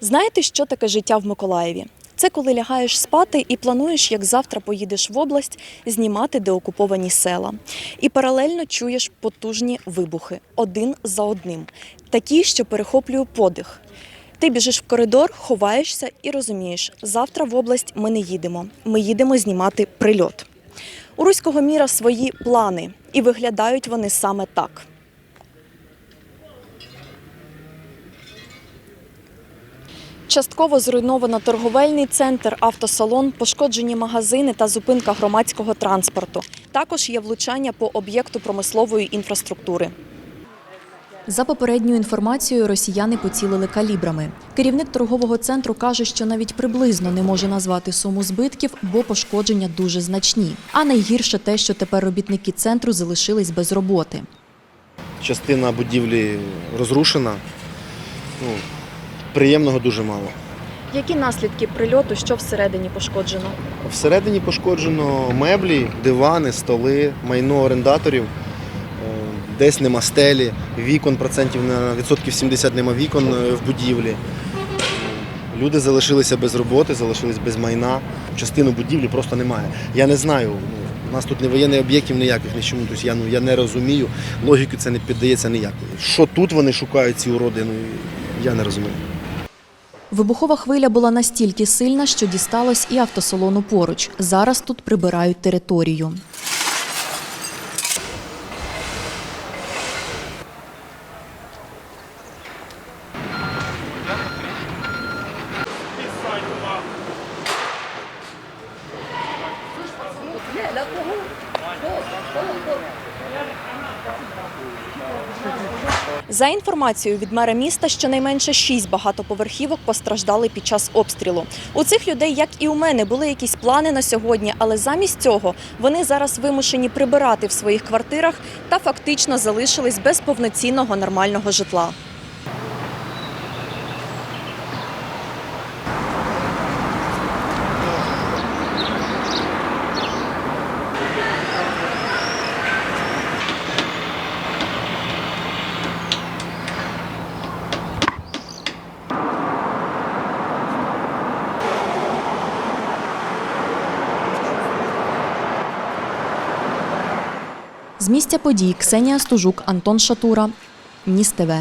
Знаєте, що таке життя в Миколаєві? Це коли лягаєш спати і плануєш, як завтра поїдеш в область знімати деокуповані села. І паралельно чуєш потужні вибухи один за одним, такі, що перехоплює подих. Ти біжиш в коридор, ховаєшся і розумієш, завтра в область ми не їдемо. Ми їдемо знімати прильот. У руського міра свої плани, і виглядають вони саме так. Частково зруйновано торговельний центр, автосалон, пошкоджені магазини та зупинка громадського транспорту. Також є влучання по об'єкту промислової інфраструктури. За попередньою інформацією, росіяни поцілили калібрами. Керівник торгового центру каже, що навіть приблизно не може назвати суму збитків, бо пошкодження дуже значні. А найгірше те, що тепер робітники центру залишились без роботи. Частина будівлі розрушена. Ну, приємного дуже мало. Які наслідки прильоту, що всередині пошкоджено? Всередині пошкоджено меблі, дивани, столи, майно орендаторів. Е, Десь нема стелі, вікон процентів на відсотків 70 нема вікон е, в будівлі. Люди залишилися без роботи, залишились без майна. Частину будівлі просто немає. Я не знаю. ну, У нас тут не воєнних об'єктів ніяких не чому. Тобто я, ну, я не розумію. Логіки це не піддається ніякої. Що тут вони шукають ці уроди, ну я не розумію. Вибухова хвиля була настільки сильна, що дісталось і автосалону поруч. Зараз тут прибирають територію. За інформацією від мера міста, щонайменше шість багатоповерхівок постраждали під час обстрілу. У цих людей, як і у мене, були якісь плани на сьогодні, але замість цього вони зараз вимушені прибирати в своїх квартирах та фактично залишились без повноцінного нормального житла. З місця подій Ксенія Стужук, Антон Шатура, Ніс ТВ.